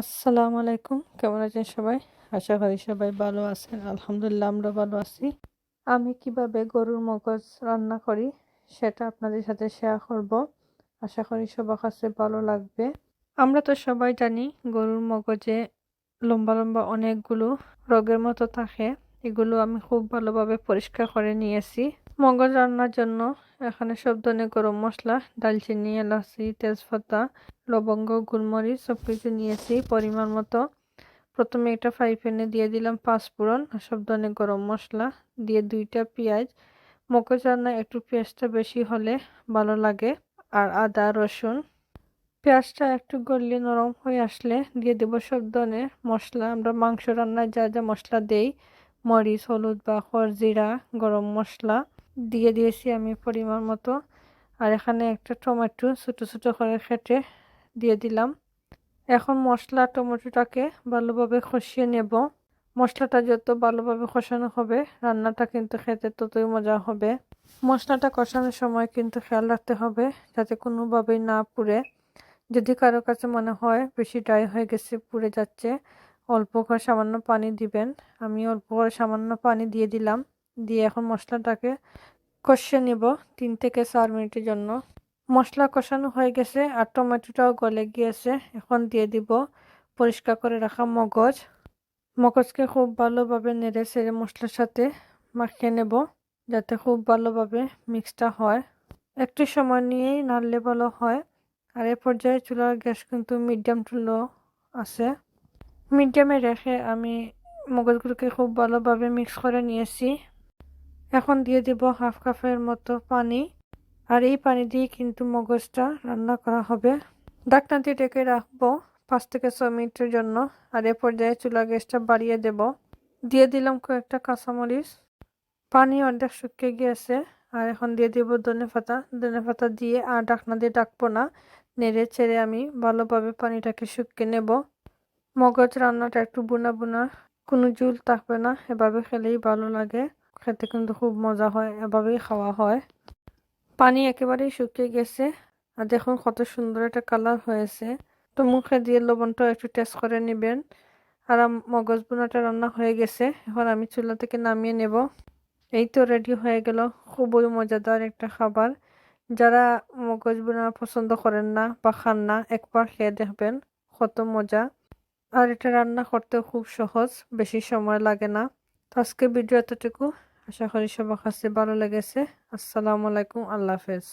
আসসালামু আলাইকুম। কেমন আছেন সবাই? আশা করি সবাই ভালো আছেন। আলহামদুলিল্লাহ আমরা ভালো আছি। আমি কীভাবে গরুর মগজ রান্না করি সেটা আপনাদের সাথে শেয়ার করব। আশা করি সবার কাছে ভালো লাগবে। আমরা তো সবাই জানি গরুর মগজে লম্বা লম্বা অনেকগুলো রোগের মতো থাকে। এগুলো আমি খুব ভালোভাবে পরিষ্কার করে নিয়েছি। মগজ রান্নার জন্য এখানে সব ধরনের গরম মশলা দালচিনি এলাচি, তেজপাতা, লবঙ্গ গোলমরিচ সব কিছু নিয়েছি পরিমাণ মতো। প্রথমে একটা ফ্রাই প্যানে দিয়ে দিলাম পাঁচফোড়ন আর সব ধরনের গরম মশলা দিয়ে দুইটা পেঁয়াজ। মগজ রান্না একটু পেঁয়াজটা বেশি হলে ভালো লাগে, আর আদা, রসুন। পেঁয়াজটা একটু গললে নরম হয়ে আসলে দিয়ে দেবো সব ধরনের মশলা। আমরা মাংস রান্নায় যা যা মশলা দেই, মরিচ, হলুদ বা জিরা, গরম মশলা। দিয়ে দিয়েছি আমি পরিমাণ মতো। আর এখানে একটা টমেটো ছোটো ছোটো করে খেটে দিয়ে দিলাম। এখন মশলা টমেটোটাকে ভালোভাবে কষিয়ে নেব। মশলাটা যত ভালোভাবে কষানো হবে, রান্নাটা কিন্তু খেতে ততই মজা হবে। মশলাটা কষানোর সময় কিন্তু খেয়াল রাখতে হবে যাতে কোনোভাবেই না পুড়ে। যদি কারও কাছে মনে হয় বেশি ড্রাই হয়ে গেছে, পুড়ে যাচ্ছে, অল্প করে সামান্য পানি দিবেন। আমি অল্প করে সামান্য পানি দিয়ে দিলাম। দিয়ে এখন মশলাটাকে কষিয়ে নিব তিন থেকে চার মিনিটের জন্য। মশলা কষানো হয়ে গেছে আর টমেটোটাও গলে গিয়েছে। এখন দিয়ে দিব পরিষ্কার করে রাখা মগজ। মগজকে খুব ভালোভাবে নেড়ে সেড়ে মশলার সাথে মাখিয়ে নেব যাতে খুব ভালোভাবে মিক্সটা হয়। একটু সময় নিয়েই নাড়লে ভালো হয়। আর এ পর্যায়ে চুলার গ্যাস কিন্তু মিডিয়াম টু লো আছে। মিডিয়ামে রেখে আমি মগজগুলোকে খুব ভালোভাবে মিক্স করে নিয়েছি। এখন দিয়ে দিব হাফ কাপের মতো পানি। আর এই পানি দিয়ে কিন্তু মগজটা রান্না করা হবে। ডাকনা দিয়ে ডেকে রাখব পাঁচ থেকে ছয় মিনিটের জন্য। আর এ পর্যায়ে চুলা গ্যাসটা বাড়িয়ে দেব। দিয়ে দিলাম কয়েকটা কাঁচামরিচ। পানি অর্ধেক শুকিয়ে গিয়েছে। আর এখন দিয়ে দিব ধনে পাতা। ধনে পাতা দিয়ে আর ডাকনা দিয়ে ডাকবো না। নেড়ে ছেড়ে আমি ভালোভাবে পানিটাকে শুকিয়ে নেব। মগজ রান্নাটা একটু বুনা বুনা। কোনো জুল থাকবে না। এভাবে খেলেই ভালো লাগে। খেতে কিন্তু খুব মজা হয়, এভাবেই খাওয়া হয়। পানি একেবারেই শুকিয়ে গেছে, আর দেখুন কত সুন্দর একটা কালার হয়েছে। তো মুখে দিয়ে লবণটা একটু টেস্ট করে নেবেন। আর মগজ বোনাটা রান্না হয়ে গেছে, এখন আমি চুলা থেকে নামিয়ে নেব। এই তো রেডি হয়ে গেল, খুবই মজাদার একটা খাবার। যারা মগজ বোনা পছন্দ করেন না বা খান না, একবার খেয়ে দেখবেন কত মজা। আর এটা রান্না করতে খুব সহজ, বেশি সময় লাগে না। তো আজকে ভিডিও এতটুকু। আশা করি সবার কাছে ভালো লেগেছে। আসসালামু আলাইকুম আল্লাহ হাফেজ।